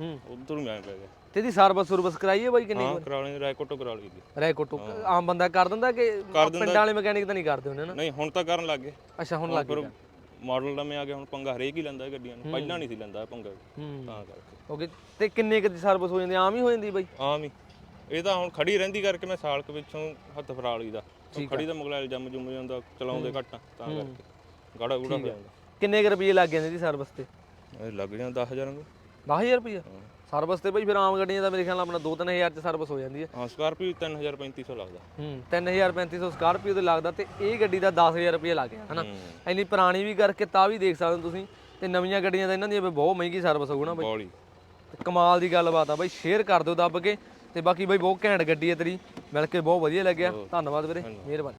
ਹੂੰ। ਉਧਰ ਮੈਂ ਪੈ ਗਿਆ। ਤੇ ਇਹਦੀ ਸਰਵਿਸ ਸੁਰਵਿਸ ਕਰਾਈਏ ਬਾਈ ਕਿੰਨੀ ਹਾਂ ਕਰਾ ਲਈ ਰਾਇਕੋਟੋ ਕਰਾ ਲਈ ਦੀ ਰੈਕੋਟੋ ਆਮ ਬੰਦਾ ਕਰ ਦਿੰਦਾ ਕਿ ਪਿੰਡਾਂ ਵਾਲੇ ਮਕੈਨਿਕ ਤਾਂ ਨਹੀਂ ਕਰਦੇ ਹੁੰਦੇ ਨਾ? ਨਹੀਂ ਹੁਣ ਤਾਂ ਕਰਨ ਲੱਗ ਗਏ। ਅੱਛਾ ਹੁਣ ਲੱਗ ਪਰ ਮਾਡਲ ਨਵੇਂ ਆ ਗਏ ਹੁਣ ਪੰਗਾ ਹਰੇਕ ਹੀ ਲੈਂਦਾ ਗੱਡੀਆਂ ਨੂੰ। ਪਹਿਲਾਂ ਨਹੀਂ ਸੀ ਲੈਂਦਾ ਪੰਗਾ। ਹੂੰ। ਤਾਂ ਕਰਕੇ। ਓਕੇ ਤੇ ਕਿੰਨੇ ਕੁ ਦੀ ਸਰਵਿਸ ਹੋ ਜਾਂਦੀ? ਆਮ ਹੀ ਹੋ ਜਾਂਦੀ ਬਾਈ? ਆਮ ਹੀ। ਇਹ ਤਾਂ ਹੁਣ ਖੜੀ ਰਹਿੰਦੀ ਕਰਕੇ ਮੈਂ ਸਾਲ ਕੁ ਪਿੱਛੋਂ ਹੱਥ ਫਰਾ ਲਈਦਾ। ਖੜੀ ਦਾ ਮਗਲਾਇਲ ਜੰਮ ਜੁੰਮ ਜਾਂਦਾ ਚਲਾਉਂਦੇ ਘੱਟ ਤਾਂ ਕਰਕੇ। ਗਾੜਾ ਗੂੜਾ ਹੋ ਜਾਂਦਾ। ਕਿੰਨੇ ਕੁ ਰੁਪਏ ਲੱਗ ਜਾਂਦੇ ਦੀ ਸਰਵਿਸ ਤੇ? ਲੱਗ ਜਾਂਦਾ 10000 ਨੂੰ 10000 ਰੁਪਏ ਸਰਵਿਸ ਤੇ ਬਈ ਫਿਰ ਆਮ ਗੱਡੀਆਂ ਦਾ ਮੇਰੇ ਖਿਆਲ ਨਾਲ ਆਪਣਾ 2-3000 ਚ ਸਰਵਿਸ ਹੋ ਜਾਂਦੀ ਹੈ। ਹਾਂ ਸਕਾਰਪੀਓ 3500 ਲੱਗਦਾ। ਹੂੰ 3350 ਸਕਾਰਪੀਓ ਤੇ ਲੱਗਦਾ ਤੇ ਇਹ ਗੱਡੀ ਦਾ 10000 ਰੁਪਏ ਲੱਗ ਗਿਆ ਹਨਾ। ਇੰਨੀ ਪੁਰਾਣੀ ਵੀ ਕਰਕੇ ਤਾਂ ਵੀ ਦੇਖ ਸਕਦੇ ਹੋ ਤੁਸੀਂ ਤੇ ਨਵੀਆਂ ਗੱਡੀਆਂ ਦਾ ਇਹਨਾਂ ਦੀ ਬਹੁਤ ਮਹਿੰਗੀ ਸਰਵਿਸ ਹੋਊ ਨਾ ਬਈ। ਕਮਾਲ ਦੀ ਗੱਲਬਾਤ ਆ ਬਈ ਸ਼ੇਅਰ ਕਰ ਦਿਓ ਦੱਬ ਕੇ ਤੇ ਬਾਕੀ ਬਈ ਬਹੁਤ ਘੈਂਟ ਗੱਡੀ ਹੈ ਤੇਰੀ ਮਿਲ ਕੇ ਬਹੁਤ ਵਧੀਆ ਲੱਗਿਆ। ਧੰਨਵਾਦ ਵੀਰੇ ਮਿਹਰਬਾਨੀ।